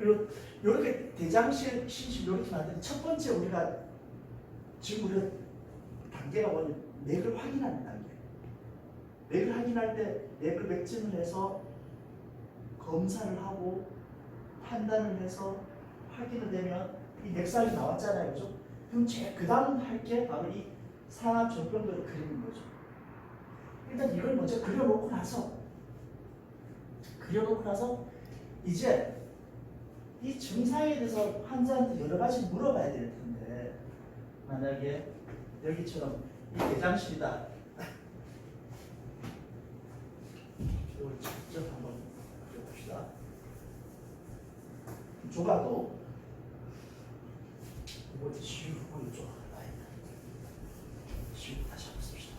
그리고 이렇게 대장실 신실 이렇게 만드는 첫 번째 우리가 지금 우리가 단계가 뭐냐 맥을 확인하는 단계. 맥을 확인할 때 맥을 맥진을 해서 검사를 하고 판단을 해서 확인을 되면 이 맥살이 나왔잖아요, 그죠? 그럼 제그 다음 할 게 바로 이 상압 전병도를 그리는 거죠. 일단 이걸 먼저 그려놓고 나서 그려놓고 나서 이제 이 증상에 대해서 환자한테 여러 가지 물어봐야 될 텐데 만약에 여기처럼 이 대장실이다. 이걸 직접 한번 그려봅시다. 조각도 이거 지우고 이쪽 라인 지우고 다시 한번 씁시다.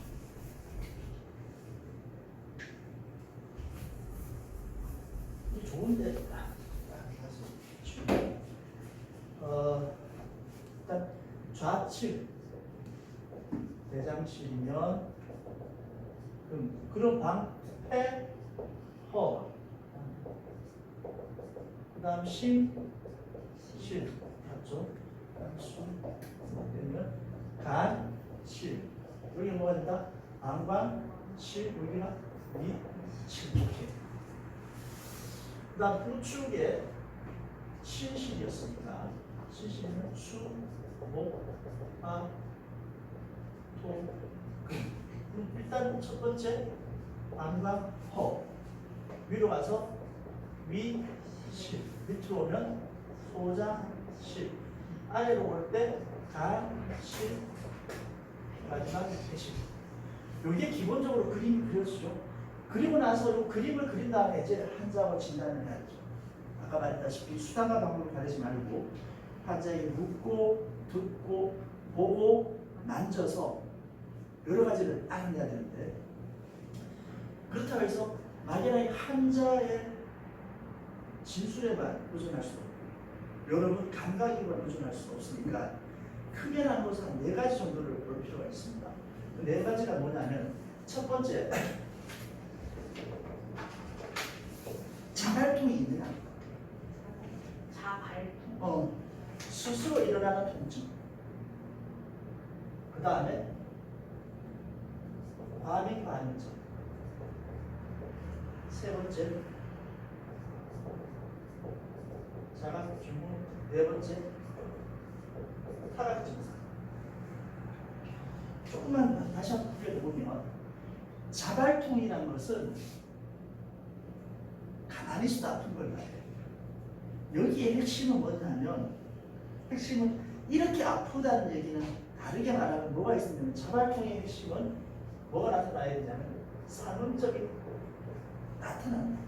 이 좋은데 아, 아, 다시 지우고. 어 일단 좌측. 대장실이면 그럼 그런 방패 허. 그다음 심 실. 맞죠? 그다음 수 되면 간, 실. 여기 뭐가 된다? 안관, 실 여기가 위, 실 이렇게. 그다음 우측에 신실이었으니까 신실은 수, 목, 아, 그럼 일단 첫 번째 안관, 허. 위로 가서 위, 실 밑으로 오면 소장, 실 아래로 올때 간, 실 마지막 대실 이게 기본적으로 그림이 그려지죠. 그리고 나서 이 그림을 그린 다음에 이제 환자와 진단을 해야죠. 아까 말했다시피 수단과 방법을 가리지 말고 환자에게 묻고 듣고 보고 만져서 여러 가지를 알아내야 되는데 그렇다고 해서 막연하게 환자의 진술에만 의존할 수 없고 여러분 감각에만 의존할 수 없으니까 크게 나는 것은 한네 가지 정도를 볼 필요가 있습니다. 그 네 가지가 뭐냐면 첫 번째 자발통이 있느냐 자발통. 어, 스스로 일어나는 통증 그 다음에 과민 반응증 세 번째. 자각 증후 네 번째. 타락 증상 조금만 다시 한번 그려보면 자발통이라는 것은 가만히 있어도 아픈 걸 말해요 여기에 핵심은 뭐냐면 핵심은 이렇게 아프다는 얘기는 다르게 말하면 뭐가 있냐면 자발통의 핵심은 뭐가 나타나야 되냐면 상응적인 나타난다.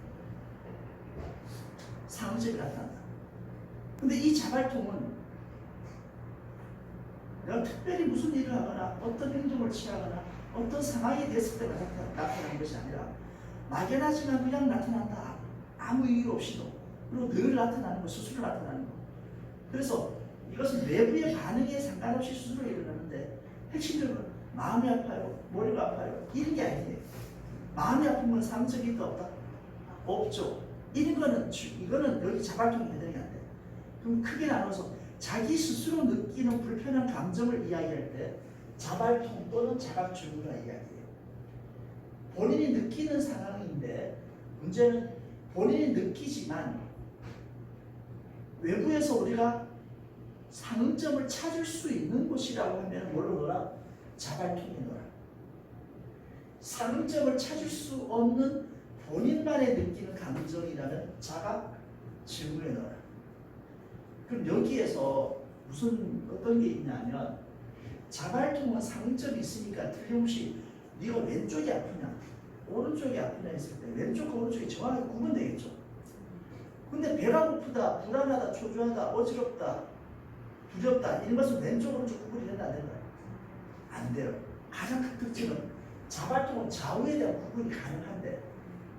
상응적이 나타난다. 근데 이 자발통은 내가 특별히 무슨 일을 하거나 어떤 행동을 취하거나 어떤 상황이 됐을 때 나타- 나타나는 것이 아니라 막연하지만 그냥 나타난다. 아무 이유 없이도. 그리고 늘 나타나는 거, 스스로 나타나는 거. 그래서 이것은 외부의 반응에 상관없이 스스로 일어나는데 핵심적으로 마음이 아파요, 머리가 아파요, 이런 게 아니에요. 마음이 아픈 건 상적이 있다 없다? 없죠. 이런 거는 주- 이거는 여기 자발통이 해당이 안 돼. 그럼 크게 나눠서 자기 스스로 느끼는 불편한 감정을 이야기할 때 자발통 또는 자각증후가 이야기해요. 본인이 느끼는 상황인데 문제는 본인이 느끼지만 외부에서 우리가 상응점을 찾을 수 있는 곳이라고 하면 뭘로 넣어라? 자발통에 넣어라. 상응점을 찾을 수 없는 본인만의 느끼는 감정이라는 자각 질문에 넣어라. 그럼 여기에서 무슨 어떤 게 있냐면 자발통은 상응점이 있으니까 틀림없이 네가 왼쪽이 아프냐 오른쪽이 아프냐 했을 때 왼쪽과 오른쪽이 정확하게 구분되겠죠. 근데 배가 고프다, 불안하다, 초조하다, 어지럽다, 두렵다 이런 것은 왼쪽 오른쪽 구분이 된다 안 돼요. 가장 큰 특징은 자발통은 좌우에 대한 구분이 가능한데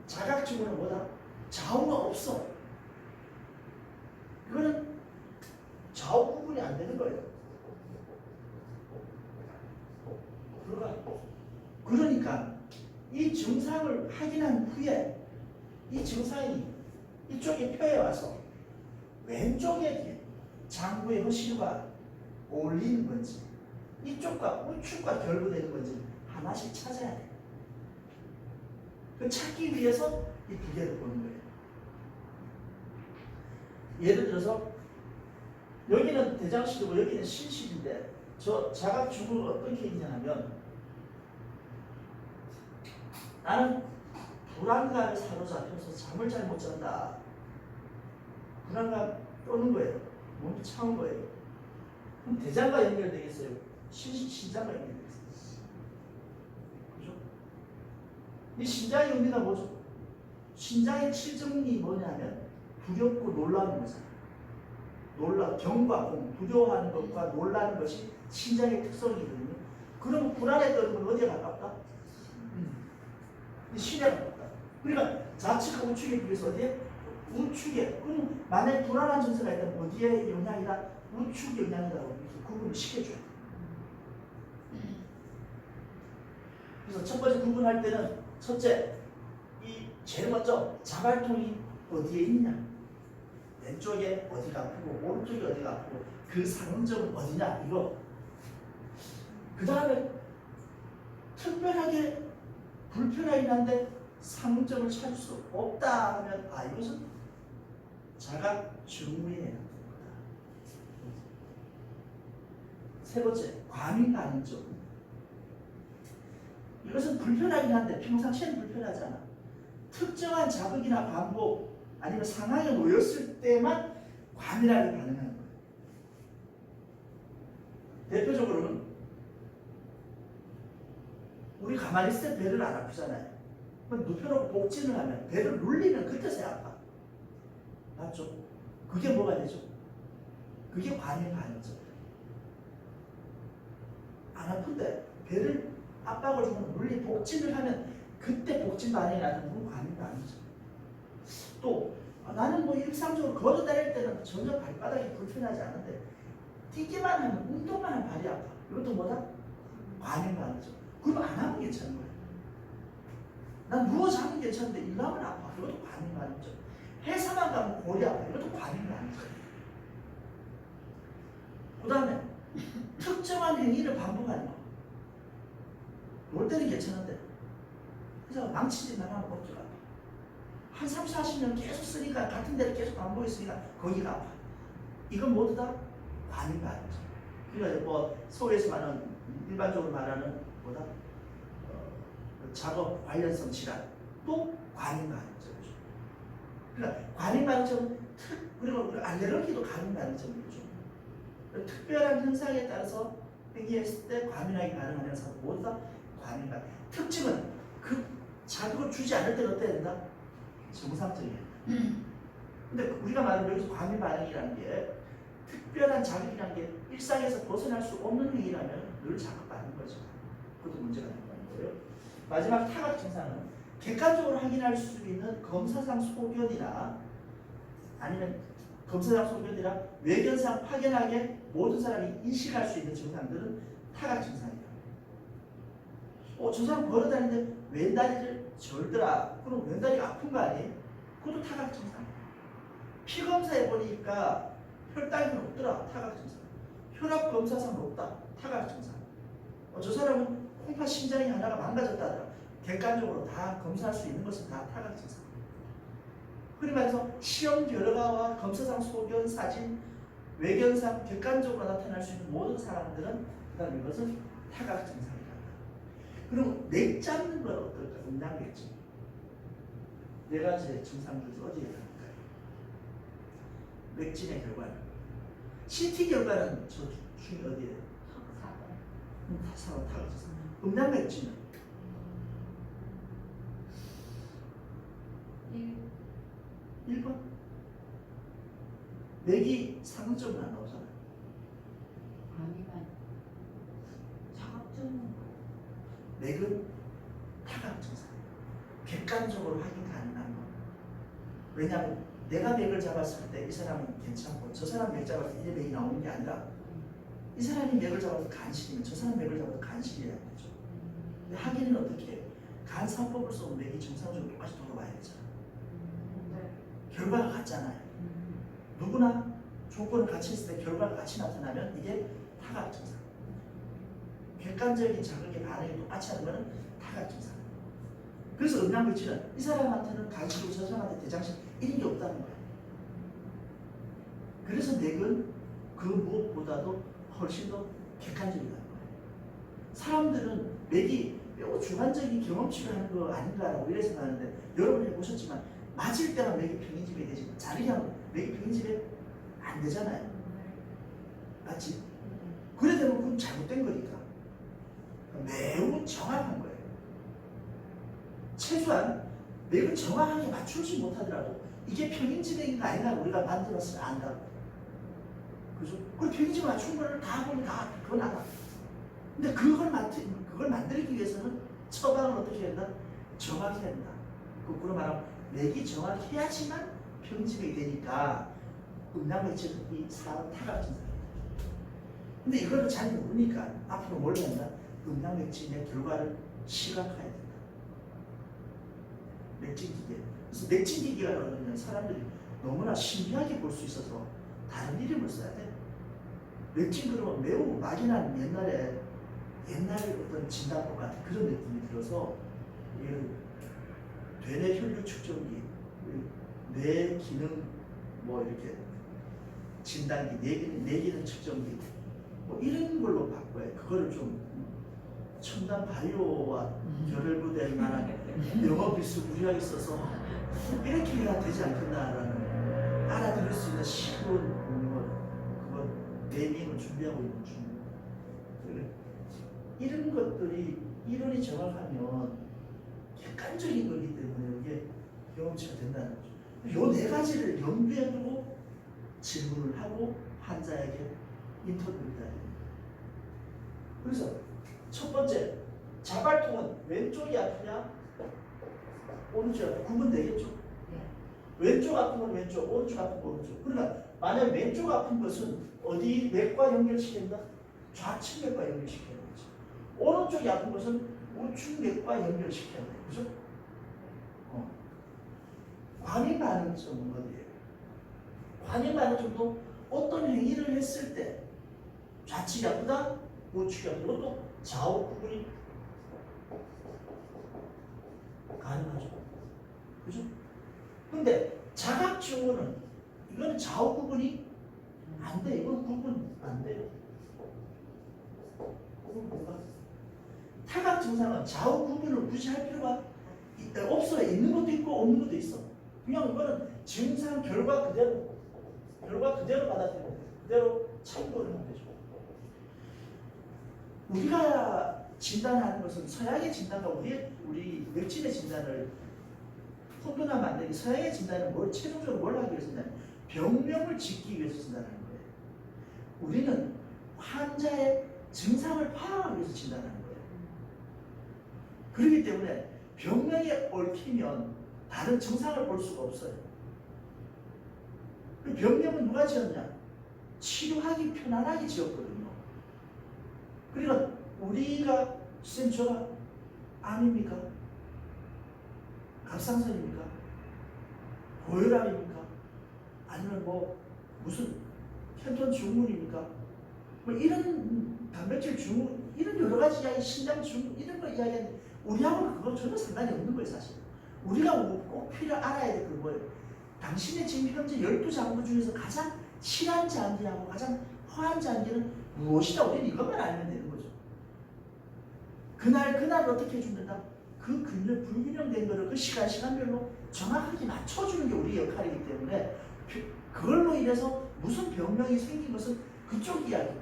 자각증후는 뭐다? 좌우가 없어. 이거는 좌우 구분이 안 되는 거예요. 그러니까, 이 증상을 확인한 후에 이 증상이 이쪽에 뼈에 와서 왼쪽에 장부의 허실과 어울리는 건지 이쪽과 우측과 결부되는 건지 하나씩 찾아야 돼. 그 찾기 위해서 이 두 개를 보는 거예요. 예를 들어서 여기는 대장실이고 여기는 신실인데 저 자각 주문을 어떻게 있냐면 나는 불안감에 사로잡혀서 잠을 잘 못 잔다. 불안감 떠는 거예요. 몸이 차온 거예요. 그럼 대장과 연결되겠어요? 신, 신장과 연결되겠어요? 그죠? 이 신장의 의미가 뭐죠? 신장의 칠정이 뭐냐면 두렵고 놀라는 거잖아요. 놀라, 경과 공, 두려워하는 것과 놀라는 것이 신장의 특성이거든요. 그러면 불안에 건 어디에 가깝다? 음, 이 신에 가깝다. 그러니까 좌측과 우측에 비해서 어디에? 우측에. 그럼 만약에 불안한 증세가 있다면 어디에 영향이다? 우측 영향이라고 구분을 시켜줘야 돼. 그래서 첫 번째 구분할 때는 첫째, 이 제일 먼저 자발통이 어디에 있냐? 왼쪽에 어디가 아프고 오른쪽에 어디가 아프고 그 상점은 어디냐 이거 그 다음에 특별하게 불편하긴 한데 상점을 찾을 수 없다 하면 아 이것은 자각 증후에 세 번째 과민 반응점 이것은 불편하긴 한데 평상시에는 불편하지 않아 특정한 자극이나 반복 아니면 상황에 놓였을 때만 과민하게 반응하는 거예요. 대표적으로는 우리 가만히 있을 때 배를 안 아프잖아요. 눕혀놓고 복진을 하면 배를 눌리면 그때서야 아파. 맞죠? 그게 뭐가 되죠? 그게 과민 반응죠. 안 아픈데 배를 압박을 주면 눌리 복진을 하면 그때 복진 반응이 나는 건 과민 반응이죠. 또 아, 나는 뭐 일상적으로 걸어 다닐 때는 전혀 발바닥이 불편하지 않은데 뛰기만 하면 운동만 하면 발이 아파. 이것도 뭐다? 과민 반응이죠. 그럼 안 하면 괜찮은 거예요. 난 누워 자면 괜찮은데 일하면 아파. 이것도 과민 반응이죠. 회사만 가면 아파. 이것도 과민 반응이죠. 그 다음에 특정한 행위를 반복하는 거. 놀 때는 괜찮은데 그래서 하면 어깨가 아파. 한 3, 40년 계속 쓰니까 같은 데를 계속 반복했으니까 거기가 아파. 이건 모두 다 과민 반응이죠. 그러니까 뭐 소에서 말하는 일반적으로 말하는 뭐다 어, 그 작업 관련성 질환 또 과민 반응이죠. 그러니까 과민 반응점은 특 그리고 알레르기도 과민 반응점이죠. 특별한 현상에 따라서 행위했을 때 과민하게 반응하는 현상 모두 다 과민 반응. 특징은 그 자극을 주지 않을 때는 어때야 된다? 정상적이에요. 근데 우리가 말하는 여기서 과민 반응이라는 게 특별한 자극이라는 게 일상에서 벗어날 수 없는 행위라면 늘 자극 받는 거죠. 그것도 문제가 된다는 거예요. 마지막 타각 증상은 객관적으로 확인할 수 있는 검사상 소견이나 아니면 검사상 소견이나 외견상 확연하게 모든 사람이 인식할 수 있는 증상들은 타각 증상이다. 어, 저 사람 걸어 다니는데 왼다리를 절더라. 그럼 왼다리가 아픈 거 아니에요? 그것도 타각 증상. 피 검사해 보니까 혈당이 높더라. 타각 증상. 혈압 검사상 높다. 타각 증상. 어, 저 사람은 콩팥 신장이 하나가 망가졌다더라. 객관적으로 다 검사할 수 있는 것은 다 타각 증상. 흔히 말해서 시험 결과와 검사상 소견, 사진, 외견상 객관적으로 나타날 수 있는 모든 사람들은 그다음 이것은 타각 증상이다. 그럼 내 잡는 건 어떨까? 음낭맥증. 네 가지의 증상들 어디에 나올까요? 맥진의 결과는 CT 결과는 저 중에 어디에? 음, 타사와 타각 증상. 음낭 맥진은 1번 맥이 상점은 안 나오잖아요. 맥은 타각 증상. 객관적으로 확인 가능한 거. 왜냐하면 내가 맥을 잡았을 때 이 사람은 괜찮고 저 사람 맥 잡았을 때 이 맥이 나오는 게 아니라 이 사람이 맥을 잡아도 간실이면 저 사람 맥을 잡아도 간실이라는 거죠. 근데 확인은 어떻게 해요? 간 사법을 써도 맥이 정상적으로 똑같이 돌아와야 되잖아. 결과가 같잖아요. 누구나 조건을 같이 했을 때 결과가 같이 나타나면 이게 타각 증상. 객관적인 자극의 반응이 똑같이 하는 것은 타각 증상. 그래서 음양물질은 이 사람한테는 저 사람한테 대장식 이런 게 없다는 거예요. 그래서 맥은 그 무엇보다도 훨씬 더 객관적이라는 거예요. 사람들은 맥이 매우 주관적인 경험치를 하는 거 아닌가라고 이래 생각하는데 여러분 해보셨지만 맞을 때만 맥이 평행집에 되지만 자르게 하면 맥이 평행집에 안 되잖아요. 맞지? 그래 되면 그건 잘못된 거니까. 매우 정확한 거예요. 최소한 맥을 정확하게 맞추지 못하더라도 이게 평행지대인가 아닌가 우리가 만들었을 안다고. 그죠? 그 평행지대 맞춘 거를 다 보면 다 그건 알아. 근데 그걸 만 그걸 만들기 위해서는 처방을 어떻게 해야 된다? 정확해야 된다. 거꾸로 말하면 맥이 정확해야지만 평행지대이 되니까 음양맥체는 이 사람 타락 증상이에요. 근데 이거를 잘 모르니까 앞으로 뭘 해야 된다? 음양맥진의 결과를 시각화해야 된다. 맥진기계. 그래서 맥진기계가 그러면 사람들이 너무나 신기하게 볼 수 있어서 다른 이름을 써야 돼. 맥진 그러면 매우 막연한 옛날에 옛날 어떤 진단법 같은 그런 느낌이 들어서 이되 뇌 혈류 측정기, 뇌 기능 뭐 이렇게 진단기, 뇌 기능, 뇌 기능 측정기 뭐 이런 걸로 바꿔야 그거를 좀 첨단 바이오와 결el부될 만한 영어 비수 무리하게 써서 이렇게 해야 되지 않겠나라는 알아들을 수 있는 쉬운 뭐 그거 네이밍을 준비하고 있는 중. 그래. 이런 것들이 이론이 정확하면 객관적인 거기 때문에 이게 경험치가 된다는 거죠. 요네 가지를 염두에 두고 질문을 하고 환자에게 인터뷰를 해야 됩니다. 그래서 첫 번째 자발통은 왼쪽이 아프냐 오른쪽이 아프냐 구분되겠죠? 왼쪽 아픈 건 왼쪽, 오른쪽 아픈 건 오른쪽. 그러니까 만약 왼쪽 아픈 것은 어디 맥과 연결시킨다? 좌측 맥과 연결시켜야 되지. 오른쪽이 아픈 것은 우측 맥과 연결시켜야 돼. 그죠? 어. 관이 많은 어디예요? 관이 많은 점도 어떤 행위를 했을 때 좌측이 아프다, 우측이 아프다. 이것도 좌우 구분이 가능하죠. 그죠? 근데 자각 증후는 이거는 좌우 구분이 안 돼. 이건 구분 안 돼요. 그건 뭔가? 타각 증상은 좌우 구분을 굳이 할 필요가 있- 없어요. 있는 것도 있고 없는 것도 있어. 그냥 이거는 증상 결과 그대로 결과 그대로 받아들이면 돼. 그대로 참고를 하면 되죠. 우리가 진단하는 것은 서양의 진단과 우리 우리 맥진의 진단을 혼돈하면 안 되게 서양의 진단은 뭘 최종적으로 뭘 하기 위해서냐면 병명을 짓기 위해서 진단하는 거예요. 우리는 환자의 증상을 파악하기 위해서 진단하는 거예요. 그렇기 때문에 병명에 얽히면 다른 증상을 볼 수가 없어요. 그 병명은 누가 지었냐? 치료하기 편안하게 지었거든요. 그러니까 우리가 쌤 저가 암입니까? 갑상선입니까? 고혈압입니까? 아니면 뭐 무슨 혈전 증후군입니까? 뭐 이런 단백질 증후 이런 여러 가지 이야기 신장 증후 이런 거 이야기하는데 우리하고는 그건 전혀 상관이 없는 거예요 사실. 우리가 꼭 필요 알아야 될그 뭐예요 당신의 지금 현재 12장부 중에서 가장 실한 장기하고 가장 허한 장기는 무엇이다? 우리는 이것만 알면 되는 거죠. 그날 그날 어떻게 해준다? 그 균열 불균형된 거를 그 시간 시간별로 정확하게 맞춰주는 게 우리 역할이기 때문에 그걸로 인해서 무슨 병명이 생긴 것은 그쪽 이야기고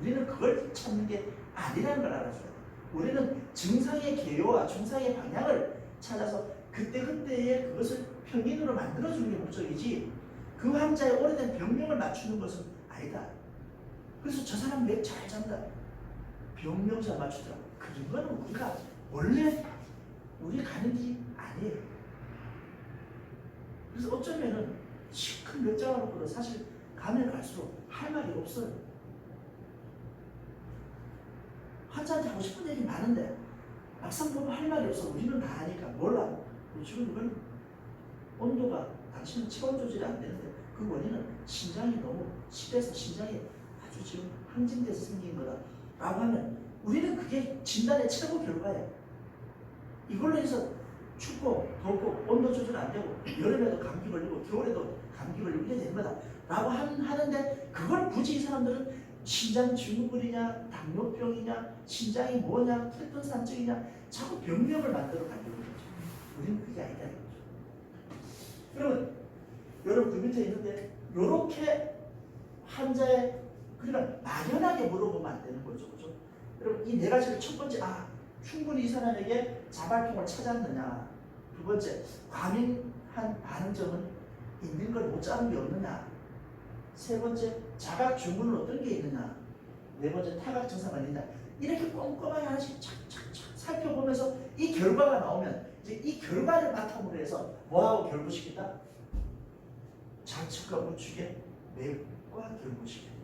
우리는 그걸 찾는 게 아니라는 걸 알아줘야 돼. 우리는 증상의 개요와 증상의 방향을 찾아서 그때그때의 그것을 평인으로 만들어주는 게 목적이지 그 환자의 오래된 병명을 맞추는 것은 아니다. 그래서 저 사람 맥 잘 잔다. 병명 잘 맞추더라고. 그런 거는 우리가 원래 우리 가는 길이 아니에요. 그래서 어쩌면은 시큰 놓고도 사실 가면 갈수록 할 말이 없어요. 환자한테 하고 싶은 얘기 많은데 막상 보면 할 말이 없어. 우리는 다 아니까 몰라. 지금 이건 온도가 당신은 체온 조절이 안 되는데 그 원인은 신장이 너무 실해서 신장이 아주 지금 항진돼서 생긴 거다라고 하면 우리는 그게 진단의 최고 결과예요. 이걸로 해서 춥고 덥고 온도 조절 안 되고 여름에도 감기 걸리고 겨울에도 감기 걸리고 되는 거다 라고 한- 하는데 그걸 굳이 이 사람들은 신장 증후군이냐 당뇨병이냐 신장이 뭐냐 혈전산증이냐 자꾸 병명을 만들어 가려고 그러죠. 우리는 그게 아니다 이거죠. 그러면 여러분 그 밑에 있는데 이렇게 환자의 그러니까 막연하게 물어보면 안 되는 거죠 그죠? 여러분 이 네 가지를 첫 번째 아 충분히 이 사람에게 자발통을 찾았느냐? 두 번째 과민한 반응점은 있는 걸 못 잡은 게 없느냐 세 번째 자각 증후는 어떤 게 있느냐? 네 번째 타각 증상은 있느냐 이렇게 꼼꼼하게 하나씩 착착착 살펴보면서 이 결과가 나오면 이제 이 결과를 바탕으로 해서 뭐하고 결부시킨다? 좌측과 우측의 맥과 결부시킨다